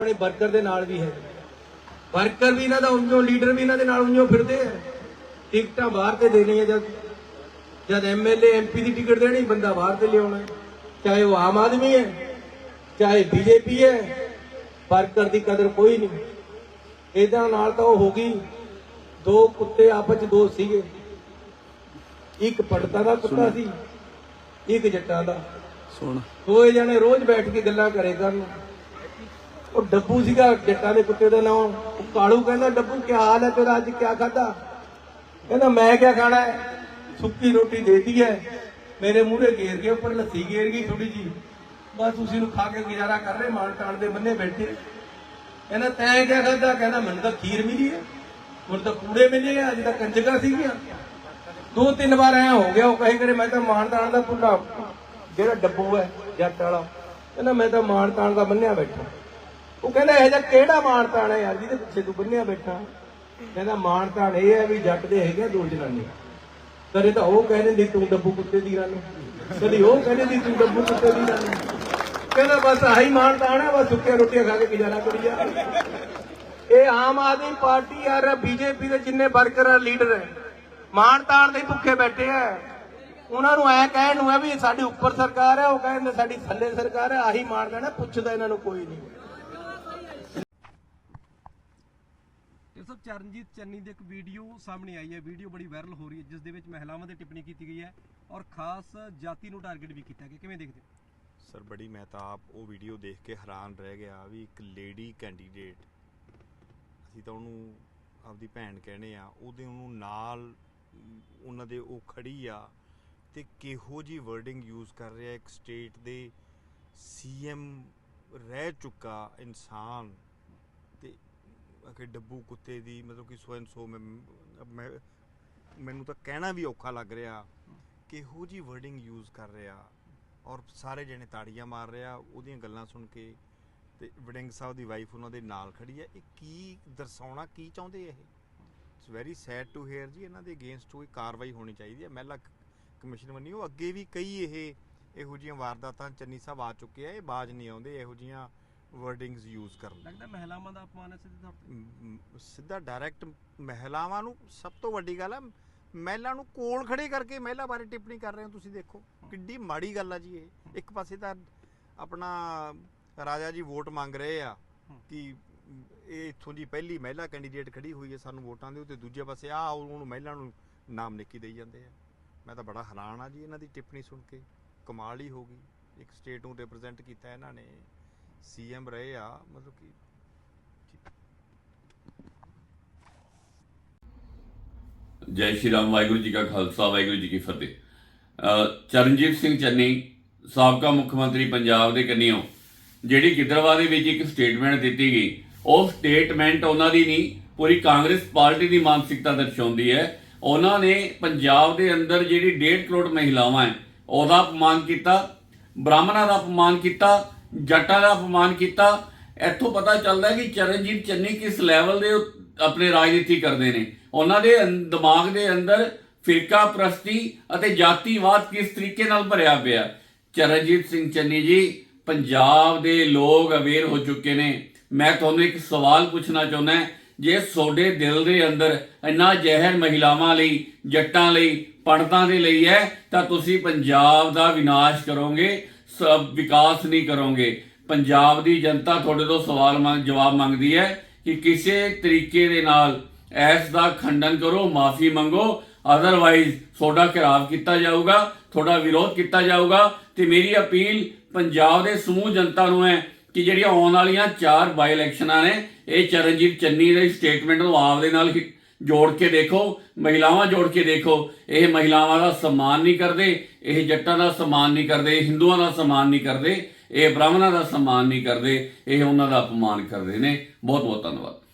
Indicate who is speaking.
Speaker 1: ਆਪਣੇ ਵਰਕਰ ਦੇ ਨਾਲ ਵੀ ਹੈ। ਵਰਕਰ ਵੀ ਇਹਨਾਂ ਦਾ ਉਂਝੋ ਲੀਡਰ ਵੀ ਇਹਨਾਂ ਦੇ ਨਾਲ ਉਂਝੋ ਫਿਰਦੇ ਆ। ਟਿਕਟਾਂ ਬਾਹਰ ਤੇ ਦੇਣੀਆਂ ਜਦ ਜਦ ਐਮਐਲਏ ਐਮਪੀ ਦੀ ਟਿਕਟ ਦੇਣੀ ਬੰਦਾ ਬਾਹਰ ਤੇ ਲਿਆਉਣਾ ਹੈ। ਚਾਹੇ ਉਹ ਆਮ ਆਦਮੀ ਹੈ ਚਾਹੇ ਬੀਜੇਪੀ ਹੈ ਵਰਕਰ ਦੀ ਕਦਰ ਕੋਈ ਨਹੀਂ। ਇਹਦਾ ਨਾਲ ਤਾਂ ਉਹ ਹੋ ਗਈ ਦੋ ਕੁੱਤੇ ਆਪਸ ਚ ਦੋ ਸੀਗੇ। ਇੱਕ ਪੜਤਾ ਦਾ ਕੁੱਤਾ ਸੀ ਇੱਕ ਜੱਟਾਂ ਦਾ।
Speaker 2: ਸੁਣ।
Speaker 1: ਦੋਏ ਜਣੇ ਰੋਜ਼ ਬੈਠ ਕੇ ਗੱਲਾਂ ਕਰੇ ਕਰਨ। ਉਹ ਡੱਬੂ ਸੀਗਾ, ਜੱਟਾਂ ਦੇ ਕੁੱਤੇ ਦਾ ਨਾਮ ਕਾਲੂ ਕਹਿੰਦਾ, ਡੱਬੂ, ਕੀ ਹਾਲ ਹੈ ਤੇਰਾ? ਅੱਜ ਕਿਆ ਖਾਦਾ ਕਹਿੰਦਾ, ਮੈਂ ਕਿਆ ਖਾਣਾ ਹੈ? ਸੁੱਕੀ ਰੋਟੀ ਦੇਤੀ ਹੈ ਮੇਰੇ ਮੂਹਰੇ ਗੇਰ ਕੇ ਉੱਪਰ ਲੱਸੀ ਗੇਰ ਗਈ ਥੋੜੀ ਜੀ ਬਸ ਤੁਸੀਂ ਨੂੰ ਖਾ ਕੇ ਗੁਜ਼ਾਰਾ ਕਰ ਰਹੇ ਮਾਨ ਤਾਣ ਦੇ ਬੰਨੇ ਬੈਠੇ। ਕਹਿੰਦਾ, ਤੈਂ ਕਿਆ ਖਾਦਾ ਕਹਿੰਦਾ, ਮੈਨੂੰ ਤਾਂ ਖੀਰ ਮਿਲੀ ਹੈ। ਹੁਣ ਤਾਂ ਕੂੜੇ ਮਿਲੇ ਆ, ਅੱਜ ਤਾਂ ਕੰਜਕਾਂ ਸੀਗੀਆਂ। ਦੋ ਤਿੰਨ ਵਾਰ ਐ ਹੋ ਗਿਆ, ਉਹ ਕਹੇ ਕਰੇ, ਮੈਂ ਤਾਂ ਮਾਨ ਤਾਣ ਦਾ ਭੁੱਲਾ। ਜਿਹੜਾ ਡੱਬੂ ਹੈ, ਜੱਟ ਵਾਲਾ, ਕਹਿੰਦਾ, ਮੈਂ ਤਾਂ ਮਾਨ ਤਾਣ ਦਾ ਬੰਨਿਆ ਬੈਠਾ। ਉਹ ਕਹਿੰਦਾ ਇਹ ਜਿਹਾ ਕਿਹੜਾ ਮਾਣ ਤਾਣ ਹੈ ਯਾਰ ਜਿਹਦੇ ਪਿੱਛੇ ਤੂੰ ਬੰਨਿਆ ਬੈਠਾ। ਕਹਿੰਦਾ ਮਾਣ ਤਾਣ ਇਹ ਹੈ ਵੀ ਜੱਟ ਦੇ ਹੈਗੇ ਆ ਦੋ ਜਨਾਨੀ ਕਦੇ ਤਾਂ ਉਹ ਕਹਿੰਦੇ ਦੀ ਤੂੰ ਡੱਬੂ ਕੁੱਤੇ ਦੀ ਰੰਨ ਕਦੀ ਉਹ ਕਹਿੰਦੇ ਦੀ ਤੂੰ ਡੱਬੂ ਕੁੱਤੇ ਦੀ ਰੰਨ ਕਹਿੰਦਾ ਬਸ ਆਹੀ ਮਾਣ ਤਾਣ ਹੈ, ਬਸ ਸੁੱਕੀਆਂ ਰੋਟੀਆਂ ਖਾ ਕੇ ਗੁਜ਼ਾਰਾ ਕਰੀ ਜਾ। ਇਹ ਆਮ ਆਦਮੀ ਪਾਰਟੀ ਯਾਰ ਬੀਜੇਪੀ ਦੇ ਜਿੰਨੇ ਵਰਕਰ ਲੀਡਰ ਹੈ। ਮਾਨ ਤਾਣ ਦੇ ਭੁੱਖੇ ਬੈਠੇ ਆ। ਉਹਨਾਂ ਨੂੰ ਐ ਕਹਿਣ ਨੂੰ ਹੈ ਵੀ ਸਾਡੀ ਉੱਪਰ ਸਰਕਾਰ ਹੈ, ਉਹ ਕਹਿੰਦੇ ਸਾਡੀ ਥੱਲੇ ਸਰਕਾਰ ਹੈ, ਆਹੀ ਮਾਰ ਦੇਣਾ ਪੁੱਛਦਾ ਇਹਨਾਂ ਨੂੰ ਕੋਈ ਨਹੀਂ।
Speaker 3: ਇਹ ਚਰਨਜੀਤ ਚੰਨੀ ਦੀ ਇੱਕ ਵੀਡੀਓ ਸਾਹਮਣੇ ਆਈ ਹੈ। ਵੀਡੀਓ ਬੜੀ ਵਾਇਰਲ ਹੋ ਰਹੀ ਹੈ, ਜਿਸ ਦੇ ਵਿੱਚ ਮਹਿਲਾਵਾਂ ਤੇ ਟਿੱਪਣੀ ਕੀਤੀ ਗਈ ਹੈ ਔਰ ਖਾਸ ਜਾਤੀ ਨੂੰ ਟਾਰਗੇਟ ਵੀ ਕੀਤਾ ਗਿਆ। ਕਿਵੇਂ ਦੇਖਦੇ ਹੋ?
Speaker 4: ਸਰ, ਬੜੀ ਮੈਂ ਤਾਂ ਆਪ ਉਹ ਵੀਡੀਓ ਦੇਖ ਕੇ ਹੈਰਾਨ ਰਹਿ ਗਿਆ ਵੀ ਇੱਕ ਲੇਡੀ ਕੈਂਡੀਡੇਟ ਅਸੀਂ ਤਾਂ ਉਹਨੂੰ ਆਪਦੀ ਭੈਣ ਕਹਿੰਦੇ ਆ ਉਹਦੇ ਉਹਨੂੰ ਨਾਲ ਉਹਨਾਂ ਦੇ ਉਹ ਖੜੀ ਆ ਤੇ ਕਿਹੋ ਜੀ ਵਰਡਿੰਗ ਯੂਜ਼ ਕਰ ਰਿਹਾ, ਇੱਕ ਸਟੇਟ ਦੇ ਸੀਐਮ ਰਹਿ ਚੁੱਕਾ ਇਨਸਾਨ ਤੇ ਅਕੇ ਡੱਬੂ ਕੁੱਤੇ ਦੀ, ਮਤਲਬ ਕਿ ਸੋ ਐਂਡ ਸੋ, ਮੈਂ, ਮੈਂ- ਮੈਨੂੰ ਤਾਂ ਕਹਿਣਾ ਵੀ ਔਖਾ ਲੱਗ ਰਿਹਾ ਕਿਹੋ ਜੀ ਵਰਡਿੰਗ ਯੂਜ਼ ਕਰ ਰਿਹਾ ਔਰ ਸਾਰੇ ਜਣੇ ਤਾੜੀਆਂ ਮਾਰ ਰਿਹਾ, ਉਹਦੀਆਂ ਗੱਲਾਂ ਸੁਣ ਕੇ ਤੇ ਵਡਿੰਗ ਸਾਹਿਬ ਦੀ ਵਾਈਫ ਉਹਨਾਂ ਦੇ ਨਾਲ ਖੜੀ ਹੈ। ਇਹ ਕੀ ਦਰਸਾਉਣਾ, ਕੀ ਚਾਹੁੰਦੇ ਇਹ? It's very sad to hear ਜੀ, ਇਹਨਾਂ ਦੇ ਅਗੇਂਸਟ ਕੋਈ ਕਾਰਵਾਈ ਹੋਣੀ ਚਾਹੀਦੀ ਹੈ। ਮਹਿਲਾ ਕਮਿਸ਼ਨ ਬਣੀ ਉਹ ਅੱਗੇ ਵੀ ਕਈ ਇਹ, ਇਹੋ ਜਿਹੀਆਂ ਵਾਰਦਾਤਾਂ ਚੰਨੀ ਸਾਹਿਬ ਆ ਚੁੱਕੇ ਆ, ਇਹ ਬਾਜ ਨਹੀਂ ਆਉਂਦੇ, ਇਹੋ ਜਿਹੀਆਂ ਵਰਡਿੰਗਸ ਯੂਜ਼ ਕਰਨ
Speaker 3: ਲੱਗਦਾ ਮਹਿਲਾਵਾਂ ਦਾ ਅਪਮਾਨ ਹੈ ਸਿੱਧੇ ਤੌਰ ਤੇ?
Speaker 4: ਸਿੱਧਾ ਡਾਇਰੈਕਟ ਮਹਿਲਾਵਾਂ ਨੂੰ ਸਭ ਤੋਂ ਵੱਡੀ ਗੱਲ ਹੈ ਮਹਿਲਾ ਨੂੰ ਕੋਲ ਖੜੇ ਕਰਕੇ ਮਹਿਲਾ ਬਾਰੇ ਟਿੱਪਣੀ ਕਰ ਰਹੇ ਹੋ ਤੁਸੀਂ ਦੇਖੋ। ਕਿੱਡੀ ਮਾੜੀ ਗੱਲ ਆ ਜੀ ਇਹ। ਇੱਕ ਪਾਸੇ ਤਾਂ ਆਪਣਾ ਰਾਜਾ ਜੀ ਵੋਟ ਮੰਗ ਰਹੇ ਆ ਕਿ ਇਹ ਇੱਥੋਂ ਦੀ ਪਹਿਲੀ ਮਹਿਲਾ ਕੈਂਡੀਡੇਟ ਖੜੀ ਹੋਈ ਹੈ ਸਾਨੂੰ ਵੋਟਾਂ ਦਿਓ ਤੇ ਦੂਜੇ ਪਾਸੇ ਆ ਉਹਨੂੰ ਮਹਿਲਾ ਨੂੰ ਨਾਮ ਨਿੱਕੀ ਦੇਈ ਜਾਂਦੇ ਆ। ਮੈਂ ਤਾਂ ਬੜਾ ਹੈਰਾਨ ਆ ਜੀ ਇਹਨਾਂ ਦੀ ਟਿੱਪਣੀ ਸੁਣ ਕੇ। ਕਮਾਲ ਹੀ ਹੋ ਗਈ। ਇੱਕ ਸਟੇਟ ਨੂੰ ਰਿਪਰੈਜ਼ੈਂਟ ਕੀਤਾ ਇਹਨਾਂ ਨੇ। ਸੀਐਮ ਰਹੇ ਆ, ਮਤਲਬ ਕਿ
Speaker 5: ਜੈ ਸ਼੍ਰੀ ਰਾਮ, ਵਾਹਿਗੁਰੂ ਜੀ ਕਾ ਖਾਲਸਾ, ਵਾਹਿਗੁਰੂ ਜੀ ਕੀ ਫਤਿਹ। ਚਰਨਜੀਤ ਸਿੰਘ ਚੰਨੀ, ਸਾਬਕਾ ਮੁੱਖ ਮੰਤਰੀ ਪੰਜਾਬ ਦੇ ਕੰਨਿਓ, ਜਿਹੜੀ ਗਿੱਦੜਵਾ ਦੇ ਵਿੱਚ ਇੱਕ ਸਟੇਟਮੈਂਟ ਦਿੱਤੀ ਗਈ। ਉਹ ਸਟੇਟਮੈਂਟ ਉਹਨਾਂ ਦੀ ਨਹੀਂ, ਪੂਰੀ ਕਾਂਗਰਸ ਪਾਰਟੀ ਦੀ ਮਾਨਸਿਕਤਾ ਦਰਸਾਉਂਦੀ ਹੈ। ਉਹਨਾਂ ਨੇ ਪੰਜਾਬ ਦੇ ਅੰਦਰ ਜਿਹੜੀ 1.5 ਕਰੋੜ ਮਹਿਲਾਵਾਂ ਹੈ, ਉਹਦਾ ਅਪਮਾਨ ਕੀਤਾ, ਬ੍ਰਾਹਮਣਾਂ ਦਾ ਅਪਮਾਨ ਕੀਤਾ ਜੱਟਾਂ ਦਾ ਅਪਮਾਨ ਕੀਤਾ, ਇੱਥੋਂ ਪਤਾ ਚੱਲਦਾ ਕਿ ਚਰਨਜੀਤ ਚੰਨੀ ਕਿਸ ਲੈਵਲ ਦੇ ਆਪਣੇ ਰਾਜਨੀਤੀ ਕਰਦੇ ਨੇ। ਉਹਨਾਂ ਦੇ ਦਿਮਾਗ ਦੇ ਅੰਦਰ ਫਿਰਕਾ ਪ੍ਰਸਤੀ ਅਤੇ ਜਾਤੀਵਾਦ ਕਿਸ ਤਰੀਕੇ ਨਾਲ ਭਰਿਆ ਪਿਆ। ਚਰਨਜੀਤ ਸਿੰਘ ਚੰਨੀ ਜੀ, ਪੰਜਾਬ ਦੇ ਲੋਕ ਅਵੇਅਰ ਹੋ ਚੁੱਕੇ ਨੇ। ਮੈਂ ਤੁਹਾਨੂੰ ਇੱਕ ਸਵਾਲ ਪੁੱਛਣਾ ਚਾਹੁੰਦਾ ਜੇ ਤੁਹਾਡੇ ਦਿਲ ਦੇ ਅੰਦਰ ਇੰਨਾ ਜ਼ਹਿਰ ਮਹਿਲਾਵਾਂ ਲਈ, ਜੱਟਾਂ ਲਈ, ਪੰਡਤਾਂ ਦੇ ਲਈ ਹੈ, ਤਾਂ ਤੁਸੀਂ ਪੰਜਾਬ ਦਾ ਵਿਨਾਸ਼ ਕਰੋਗੇ ਵਿਕਾਸ ਨਹੀਂ ਕਰੋਗੇ। ਪੰਜਾਬ ਦੀ ਜਨਤਾ ਤੁਹਾਡੇ ਤੋਂ ਸਵਾਲ ਮੰਗ, ਜਵਾਬ ਮੰਗਦੀ ਹੈ ਕਿ ਕਿਸੇ ਤਰੀਕੇ ਦੇ ਨਾਲ ਐਸ ਦਾ ਖੰਡਨ ਕਰੋ, ਮਾਫੀ ਮੰਗੋ ਅਦਰਵਾਈਜ਼ ਤੁਹਾਡਾ ਘਿਰਾਵ ਕੀਤਾ ਜਾਊਗਾ, ਤੁਹਾਡਾ ਵਿਰੋਧ ਕੀਤਾ ਜਾਊਗਾ ਤੇ ਮੇਰੀ ਅਪੀਲ ਪੰਜਾਬ ਦੇ ਸਮੂਹ ਜਨਤਾ ਨੂੰ ਹੈ ਕਿ ਜਿਹੜੀਆਂ ਆਉਣ ਵਾਲੀਆਂ ਚਾਰ ਬਾਈ ਇਲੈਕਸ਼ਨਾਂ ਨੇ, ਇਹ ਚਰਨਜੀਤ ਚੰਨੀ ਦੇ ਸਟੇਟਮੈਂਟ ਨੂੰ ਆਪਦੇ ਨਾਲ ਜੋੜ ਕੇ ਦੇਖੋ, ਮਹਿਲਾਵਾਂ ਜੋੜ ਕੇ ਦੇਖੋ, ਇਹ ਮਹਿਲਾਵਾਂ ਦਾ ਸਨਮਾਨ ਨਹੀਂ ਕਰਦੇ, ਇਹ ਜੱਟਾਂ ਦਾ ਸਨਮਾਨ ਨਹੀਂ ਕਰਦੇ, ਇਹ ਹਿੰਦੂਆਂ ਦਾ ਸਨਮਾਨ ਨਹੀਂ ਕਰਦੇ, ਇਹ ਬ੍ਰਾਹਮਣਾਂ ਦਾ ਸਨਮਾਨ ਨਹੀਂ ਕਰਦੇ, ਇਹ ਉਹਨਾਂ ਦਾ ਅਪਮਾਨ ਕਰਦੇ ਨੇ। ਬਹੁਤ ਬਹੁਤ ਧੰਨਵਾਦ।